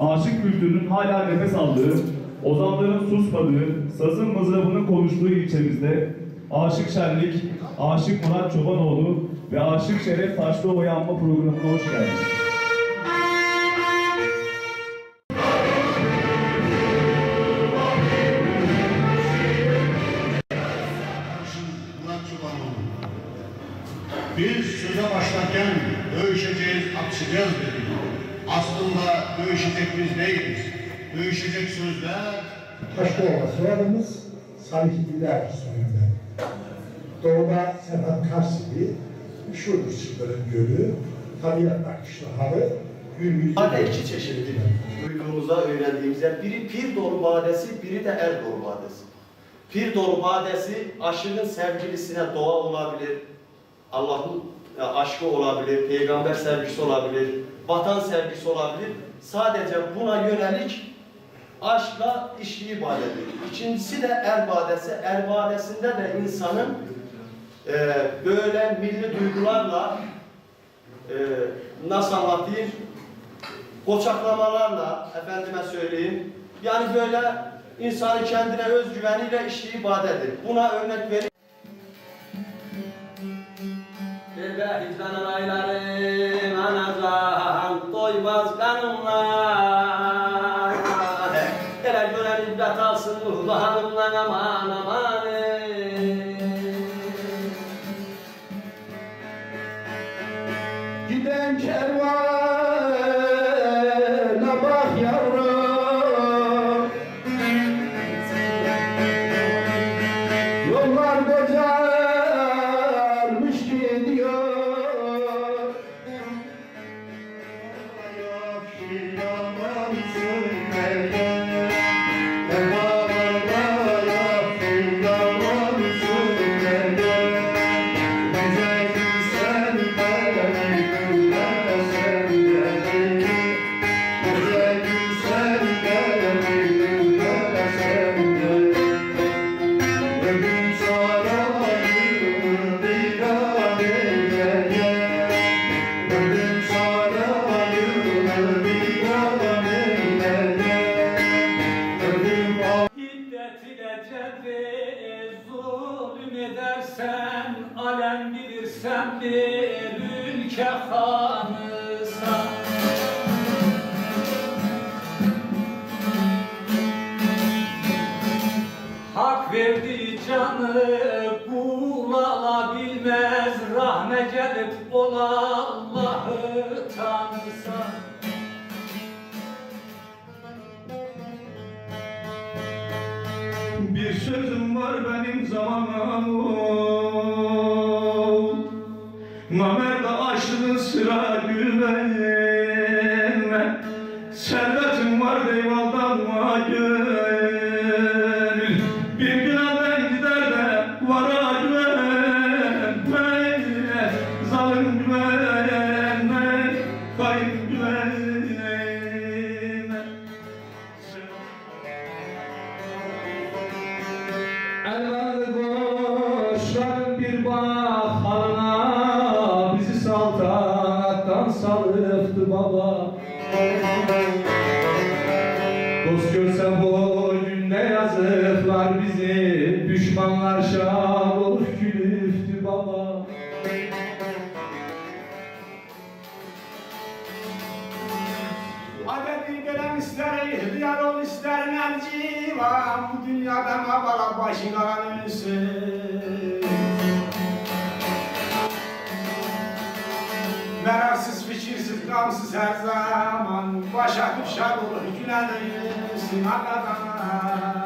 aşık kültürünün hala nefes aldığı, ozanların susmadığı, sazın mızrabının konuştuğu ilçemizde Aşık Şenlik, Aşık Murat Çobanoğlu ve Aşık Şeref Taşlıova Yanma programına hoş geldiniz. Biz söze başlarken dövüşeceğiz, atışacağız dedik. Aslında dövüşecek biz değiliz. Dövüşecek sözler Taşlıova soyadımız Salih Diler soyadı. Doğuda Serhat Karsili, meşhurdur Çılgır'ın Gölü, tabiat yüzü. Bade iki çeşitli. Duyduğumuzda öğrendiğimizde biri pir dolu badesi, biri de er dolu badesi. Pir dolu badesi aşığın sevgilisine doğa olabilir, Allah'ın e, aşkı olabilir, peygamber sevgisi olabilir, vatan sevgisi olabilir. Sadece buna yönelik aşkla işi ibadedir. İkincisi de er badesi. Er badesinde de insanın e, böyle milli duygularla e, nasıl anlatayım? koçaklamalarla, efendime söyleyeyim, yani böyle insanı kendine özgüveniyle işi ibadedir. Buna örnek vereyim. Bebe hicranın hanımdan aman aman. Giden kervana mercivan Bu dünyadan havalar başına ölsün Merarsız, fikirsiz, gamsız her zaman. Başa düşer olur gülen ölsün Anadana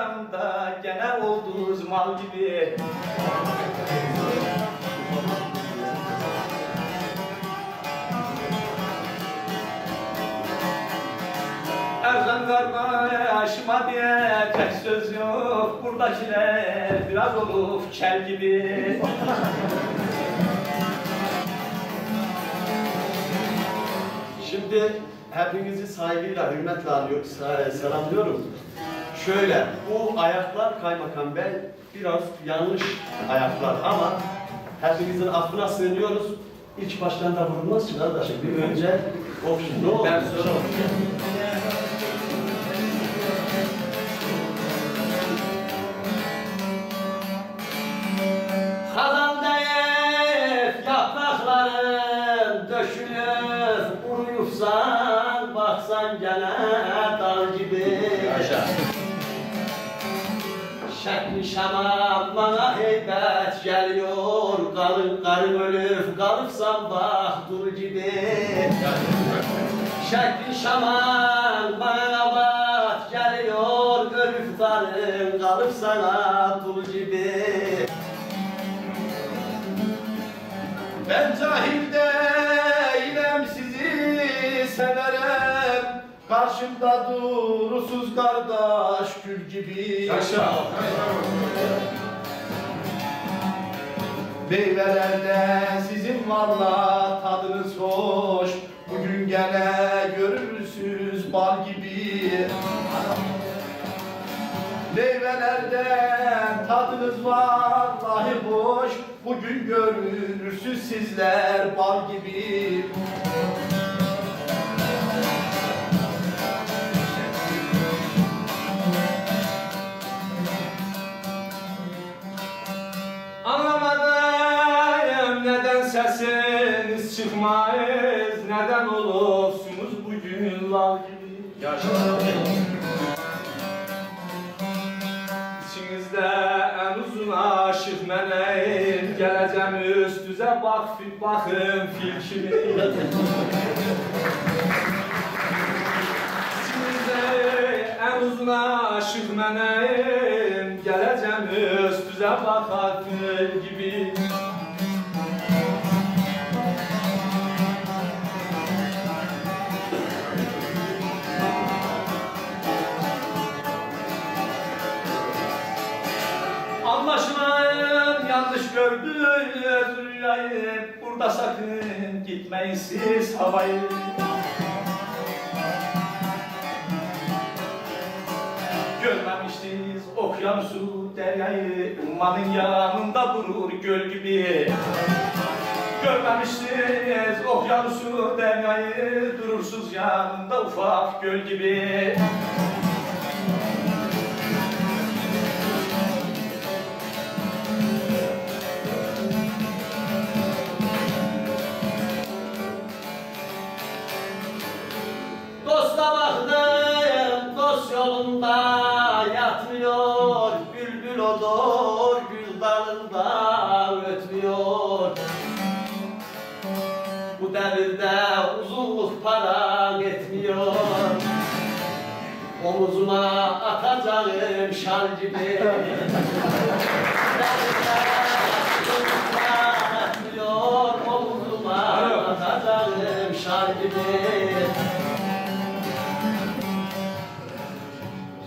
meydanda gene olduz mal gibi. Erzan kardeşime diye tek söz yok. Buradakiler biraz olur kel gibi. Şimdi hepinizi saygıyla, hürmetle anıyor, selamlıyorum. Şöyle, bu ayaklar kaymakam bey biraz yanlış ayaklar ama hepinizin affına sığınıyoruz. İlk baştan da vurulmaz ki kardeşim. Bir önce okşun. Ne olur? Ben sorarım. Hazan deyip yaprakların döşülür Uruyupsan baksan gene dal gibi Şekli şamam bana heybet geliyor. Karın ölüp kalıpsan bak dur gibi. Şekli şaman bana bat geliyor. Ölüp karın kalıp sana dul gibi. Ben cahil Karşımda durusuz kardeş gül gibi. Yaşa. Meyvelerde sizin valla tadınız hoş. Bugün gene görürsünüz bal gibi. Meyvelerden tadınız vallahi hoş. Bugün görürsünüz sizler bal gibi çıkmayız Neden olursunuz bugün lal gibi? İçinizde en uzun aşık meneyim Geleceğim üstüze bak, bakın fil kimi? İçinizde en uzun aşık meneyim Geleceğim üstüze bakar fil gibi Gördünüz rüyayı Burada sakın gitmeyin siz havayı Görmemiştiniz okyanusu deryayı Ummanın yanında durur göl gibi. Görmemiştiniz okyanusu deryayı Durursuz yanında ufak göl gibi Omuzuma atacağım şal gibi. Yatmıyor, omuzuma atacağım şal gibi.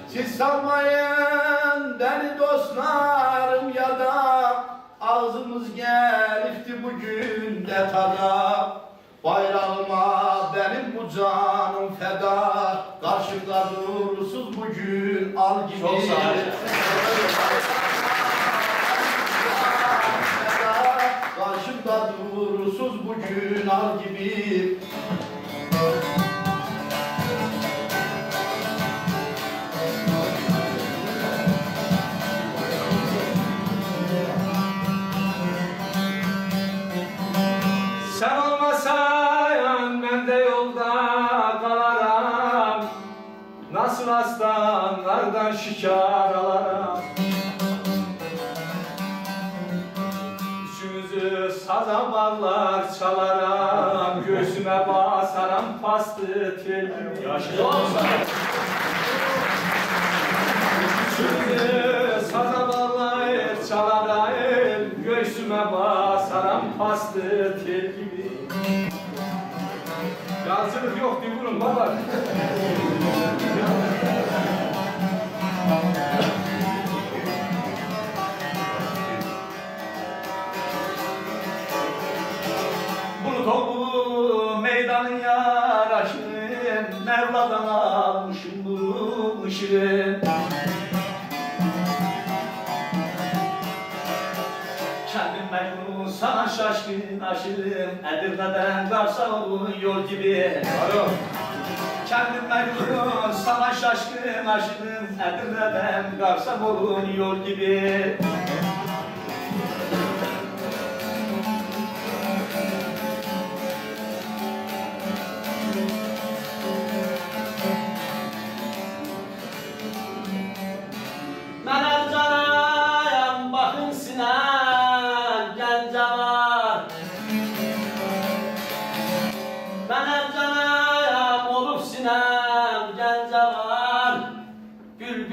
Siz salmayın beni dostlarım ya da Ağzımız gelifti bugün de tada. Bayrağıma benim bu canım feda bugün al gibi Çok sağ ol. Feda, Karşımda durursuz bugün al gibi ol. Şimdi saza bağlayır çalarayım Göğsüme basaram pastı gibi Yazılık yok diye vurun baba aşığım Edirne'den Karsavun yol gibi. Alo Kendim mecnun sana şaşkın aşığım Edirne'den Karsavun yol gibi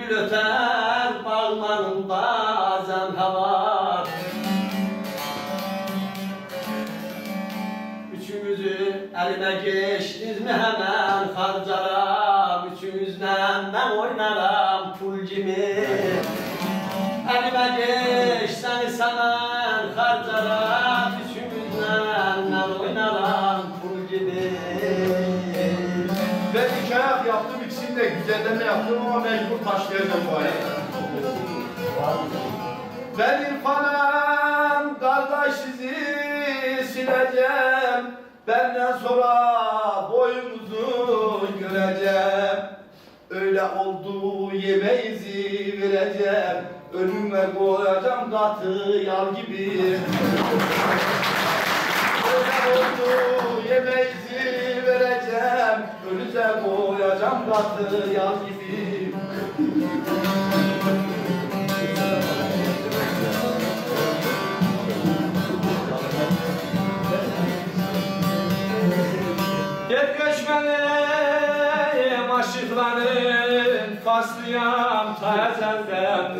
Bülbül ötər bağlarında zəmhə var. Üçümüzü əlimə geçdinizmi həmən xarcaram Üçümüzlə mən oynaram pul kimi Əlimə geçsəni yaptım ama mecbur taşlayacağım bu ayı. Ben İrfan'ım, kardeş sizi sileceğim. Benden sonra boyumuzu göreceğim. Öyle oldu yemeğinizi vereceğim. Önüme koyacağım katı yal gibi. Öyle oldu yemeğinizi Önüze koyacağım katı yal gibi. Gel göçmenim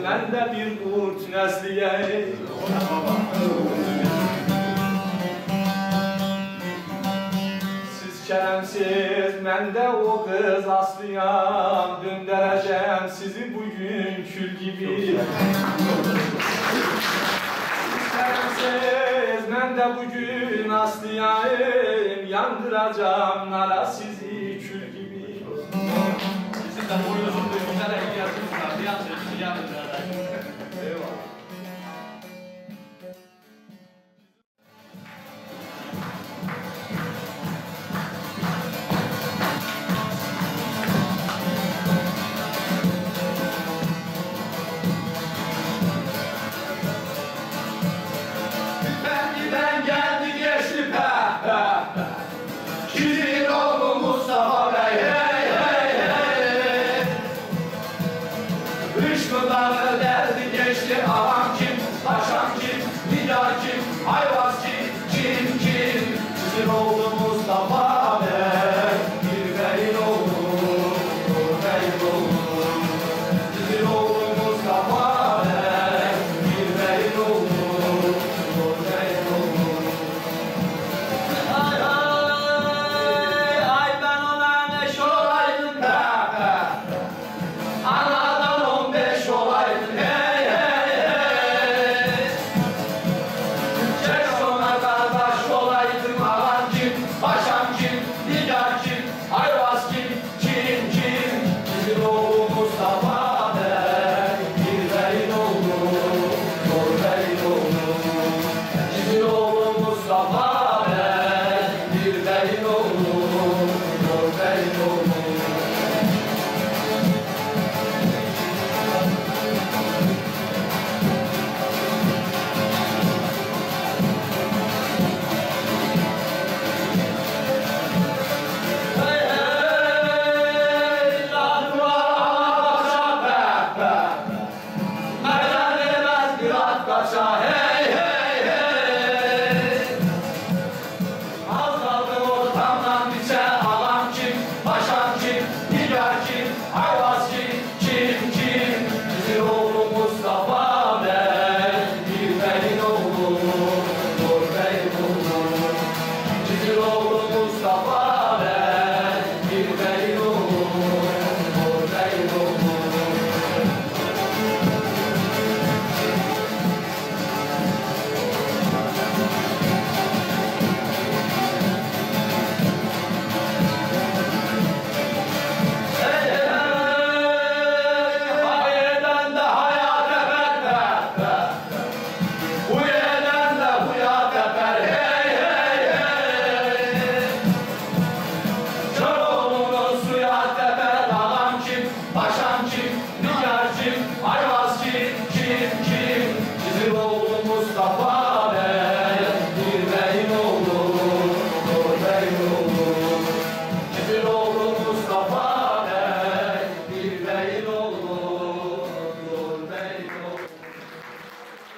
Ben de bir kurt nesliyeyim keremsiz, ben de o kız aslıyam Döndüreceğim sizi bugün kül gibi. Sensiz ben de bugün aslıyayım Yandıracağım nara sizi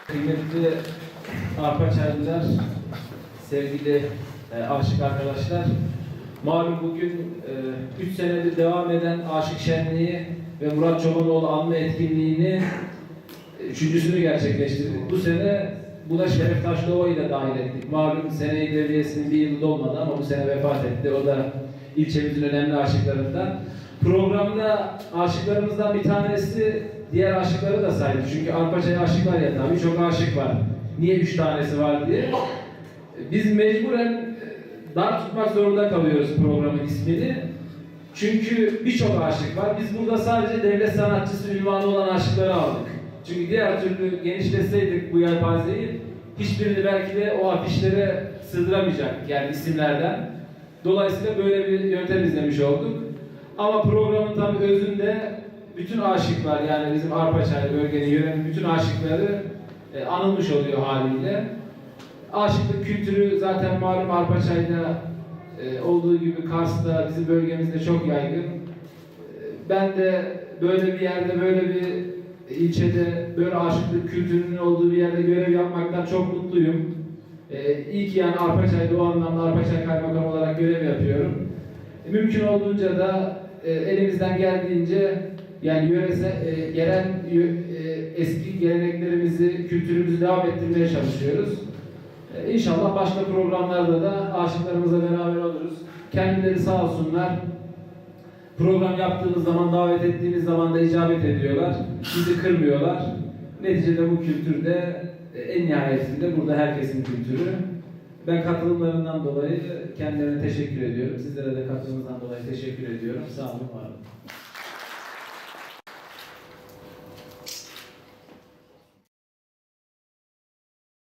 Kıymetli arpa çaylılar, sevgili e, aşık arkadaşlar. Malum bugün 3 e, senedir devam eden Aşık Şenliği ve Murat Çobanoğlu anma etkinliğini e, üçüncüsünü gerçekleştirdik. Bu sene buna Şeref Taşlıova'yı da dahil ettik. Malum sene devriyesinin bir yılı dolmadı ama bu sene vefat etti. O da ilçemizin önemli aşıklarından. Programda aşıklarımızdan bir tanesi diğer aşıkları da saydı. Çünkü Arpaçay'a aşık var ya tabii çok aşık var. Niye üç tanesi var diye. Biz mecburen e, dar tutmak zorunda kalıyoruz programın ismini. Çünkü birçok aşık var. Biz burada sadece devlet sanatçısı ünvanı olan aşıkları aldık. Çünkü diğer türlü genişletseydik bu yelpazeyi hiçbirini belki de o afişlere sığdıramayacaktık yani isimlerden. Dolayısıyla böyle bir yöntem izlemiş olduk. Ama programın tabii özünde bütün aşıklar yani bizim Arpaçay bölgenin yönetim bütün aşıkları e, anılmış oluyor haliyle. Aşıklık kültürü zaten malum Arpaçay'da e, olduğu gibi Kars'ta bizim bölgemizde çok yaygın. E, ben de böyle bir yerde böyle bir ilçede böyle aşıklık kültürünün olduğu bir yerde görev yapmaktan çok mutluyum. E, iyi ki yani Arpaçay'da o anlamda Arpaçay Kaymakam olarak görev yapıyorum. E, mümkün olduğunca da e, elimizden geldiğince yani yörese, e, gelen e, eski geleneklerimizi, kültürümüzü devam ettirmeye çalışıyoruz. E, İnşallah başka programlarda da aşıklarımızla beraber oluruz. Kendileri sağ olsunlar. Program yaptığımız zaman, davet ettiğimiz zaman da icabet ediyorlar. Bizi kırmıyorlar. Neticede bu kültürde e, en nihayetinde burada herkesin kültürü. Ben katılımlarından dolayı kendilerine teşekkür ediyorum. Sizlere de katılımınızdan dolayı teşekkür ediyorum. Sağ olun, var olun.